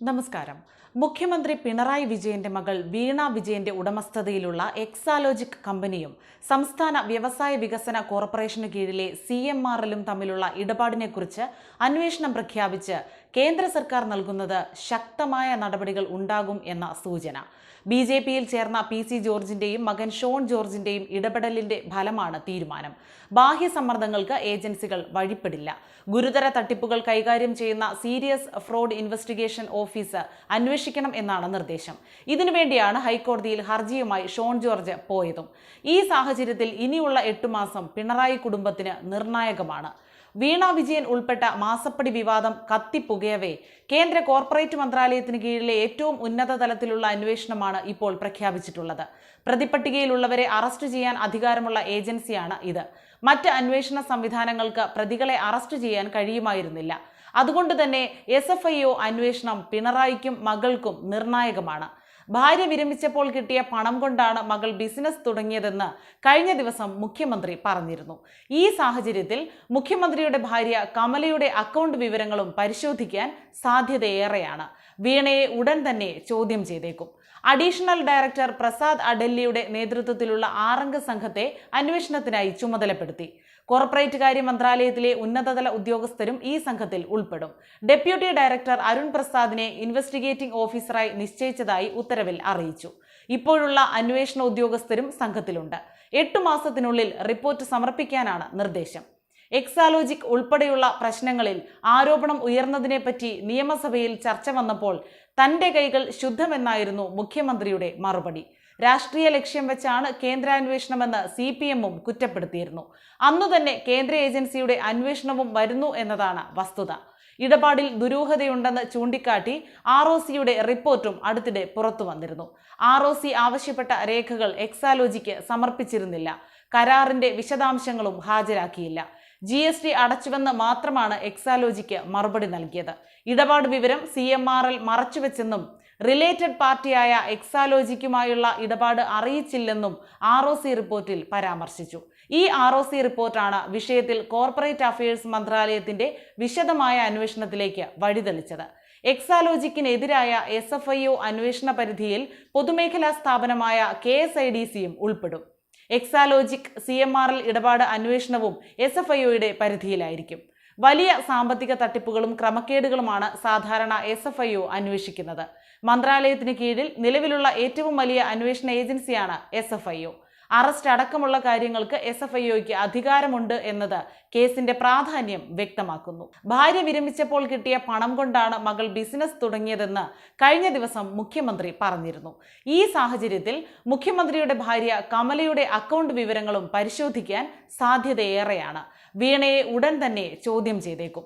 നമസ്കാരം. മുഖ്യമന്ത്രി പിണറായി വിജയന്റെ മകൾ വീണ വിജയന്റെ ഉടമസ്ഥതയിലുള്ള എക്സാലോജിക് കമ്പനിയും സംസ്ഥാന വ്യവസായ വികസന കോർപ്പറേഷന് കീഴിലെ സി എം എല്ലും തമ്മിലുള്ള ഇടപാടിനെക്കുറിച്ച് അന്വേഷണം പ്രഖ്യാപിച്ച് കേന്ദ്ര സർക്കാർ നൽകുന്നത് ശക്തമായ നടപടികൾ ഉണ്ടാകും എന്ന സൂചന. ബി ജെ പിയിൽ ചേർന്ന പി സി ജോർജിന്റെയും മകൻ ഷോൺ ജോർജിന്റെയും ഇടപെടലിന്റെ ഫലമാണ് തീരുമാനം. ബാഹ്യ സമ്മർദ്ദങ്ങൾക്ക് ഏജൻസികൾ വഴിപ്പെടില്ല. ഗുരുതര തട്ടിപ്പുകൾ കൈകാര്യം ചെയ്യുന്ന സീരിയസ് ഫ്രോഡ് ഇൻവെസ്റ്റിഗേഷൻ ഓഫീസ് അന്വേഷിക്കണം എന്നാണ് നിർദ്ദേശം. ഇതിനുവേണ്ടിയാണ് ഹൈക്കോടതിയിൽ ഹർജിയുമായി ഷോൺ ജോർജ് പോയതും. ഈ സാഹചര്യത്തിൽ ഇനിയുള്ള എട്ടു മാസം പിണറായി കുടുംബത്തിന് നിർണായകമാണ്. വീണ വിജയൻ ഉൾപ്പെട്ട മാസപ്പടി വിവാദം കത്തിപ്പുകയവേ. കേന്ദ്ര കോർപ്പറേറ്റ് മന്ത്രാലയത്തിന് കീഴിലെ ഏറ്റവും ഉന്നത തലത്തിലുള്ള അന്വേഷണമാണ് ഇപ്പോൾ പ്രഖ്യാപിച്ചിട്ടുള്ളത്. പ്രതിപട്ടികയിലുള്ളവരെ അറസ്റ്റ് ചെയ്യാൻ അധികാരമുള്ള ഏജൻസിയാണ് ഇത്. മറ്റ് അന്വേഷണ സംവിധാനങ്ങൾക്ക് പ്രതികളെ അറസ്റ്റ് ചെയ്യാൻ കഴിയുമായിരുന്നില്ല. അതുകൊണ്ട് തന്നെ എസ് എഫ് ഐ ഒ അന്വേഷണം പിണറായിക്കും മകൾക്കും നിർണായകമാണ്. ഭാര്യ വിരമിച്ചപ്പോൾ കിട്ടിയ പണം കൊണ്ടാണ് മകൾ ബിസിനസ് തുടങ്ങിയതെന്ന് കഴിഞ്ഞ ദിവസം മുഖ്യമന്ത്രി പറഞ്ഞിരുന്നു. ഈ സാഹചര്യത്തിൽ മുഖ്യമന്ത്രിയുടെ ഭാര്യ കമലയുടെ അക്കൗണ്ട് വിവരങ്ങളും പരിശോധിക്കാൻ സാധ്യതയേറെയാണ്. വീണയെ ഉടൻ തന്നെ ചോദ്യം ചെയ്തേക്കും. അഡീഷണൽ ഡയറക്ടർ പ്രസാദ് അഡല്ലിയുടെ നേതൃത്വത്തിലുള്ള ആറംഗ സംഘത്തെ അന്വേഷണത്തിനായി ചുമതലപ്പെടുത്തി. കോർപ്പറേറ്റ് കാര്യ മന്ത്രാലയത്തിലെ ഉന്നതതല ഉദ്യോഗസ്ഥരും ഈ സംഘത്തിൽ ഉൾപ്പെടും. ഡെപ്യൂട്ടി ഡയറക്ടർ അരുൺ പ്രസാദിനെ ഇൻവെസ്റ്റിഗേറ്റിംഗ് ഓഫീസറായി നിശ്ചയിച്ചതായി ഉത്തരവിൽ അറിയിച്ചു. ഇപ്പോഴുള്ള അന്വേഷണ ഉദ്യോഗസ്ഥരും സംഘത്തിലുണ്ട്. എട്ടു മാസത്തിനുള്ളിൽ റിപ്പോർട്ട് സമർപ്പിക്കാനാണ് നിർദ്ദേശം. എക്സാലോജിക് ഉൾപ്പെടെയുള്ള പ്രശ്നങ്ങളിൽ ആരോപണം ഉയർന്നതിനെപ്പറ്റി നിയമസഭയിൽ ചർച്ച വന്നപ്പോൾ തന്റെ കൈകൾ ശുദ്ധമെന്നായിരുന്നു മുഖ്യമന്ത്രിയുടെ മറുപടി. രാഷ്ട്രീയ ലക്ഷ്യം വെച്ചാണ് കേന്ദ്രാന്വേഷണമെന്ന് സി പി എമ്മും കുറ്റപ്പെടുത്തിയിരുന്നു. അന്നു തന്നെ കേന്ദ്ര ഏജൻസിയുടെ അന്വേഷണവും വരുന്നു എന്നതാണ് വസ്തുത. ഇടപാടിൽ ദുരൂഹതയുണ്ടെന്ന് ചൂണ്ടിക്കാട്ടി ആർ ഒ സിയുടെ റിപ്പോർട്ടും അടുത്തിടെ പുറത്തു വന്നിരുന്നു. ആർ ഒ സി ആവശ്യപ്പെട്ട രേഖകൾ എക്സാലോജിക്ക് സമർപ്പിച്ചിരുന്നില്ല. കരാറിന്റെ വിശദാംശങ്ങളും ഹാജരാക്കിയില്ല. ജി എസ് ടി അടച്ചുവെന്ന് മാത്രമാണ് എക്സാലോജിക്ക് മറുപടി നൽകിയത്. ഇടപാട് വിവരം സി എം ആർ എൽ മറച്ചുവെച്ചെന്നും റിലേറ്റഡ് പാർട്ടിയായ എക്സാലോജിക്കുമായുള്ള ഇടപാട് അറിയിച്ചില്ലെന്നും ആർ ഒ സി റിപ്പോർട്ടിൽ പരാമർശിച്ചു. ഈ ആർ ഒ സി റിപ്പോർട്ടാണ് വിഷയത്തിൽ കോർപ്പറേറ്റ് അഫയേഴ്സ് മന്ത്രാലയത്തിന്റെ വിശദമായ അന്വേഷണത്തിലേക്ക് വഴിതെളിച്ചത്. എക്സാലോജിക്കിനെതിരായ എസ് എഫ് ഐ ഒ അന്വേഷണ പരിധിയിൽ പൊതുമേഖലാ സ്ഥാപനമായ കെ എസ് ഐ ഡി സിയും ഉൾപ്പെടും. Exalogic C M R L ഇടപാട് അന്വേഷണവും എസ് എഫ് ഐ ഒയുടെ പരിധിയിലായിരിക്കും. വലിയ സാമ്പത്തിക തട്ടിപ്പുകളും ക്രമക്കേടുകളുമാണ് സാധാരണ എസ് എഫ് ഐ ഒ അന്വേഷിക്കുന്നത്. മന്ത്രാലയത്തിന് കീഴിൽ നിലവിലുള്ള ഏറ്റവും വലിയ അന്വേഷണ ഏജൻസിയാണ് S F I O. Arrest അടക്കമുള്ള കാര്യങ്ങൾക്ക് എസ് എഫ് ഐഒക്ക് അധികാരമുണ്ട് എന്നത് കേസിന്റെ പ്രാധാന്യം വ്യക്തമാക്കുന്നു. ഭാര്യ വിരമിച്ചപ്പോൾ കിട്ടിയ പണം കൊണ്ടാണ് മകൾ ബിസിനസ് തുടങ്ങിയതെന്ന് കഴിഞ്ഞ ദിവസം മുഖ്യമന്ത്രി പറഞ്ഞിരുന്നു. ഈ സാഹചര്യത്തിൽ മുഖ്യമന്ത്രിയുടെ ഭാര്യ കമലയുടെ അക്കൗണ്ട് വിവരങ്ങളും പരിശോധിക്കാൻ സാധ്യതയേറെയാണ്. വീണയെ ഉടൻ തന്നെ ചോദ്യം ചെയ്തേക്കും.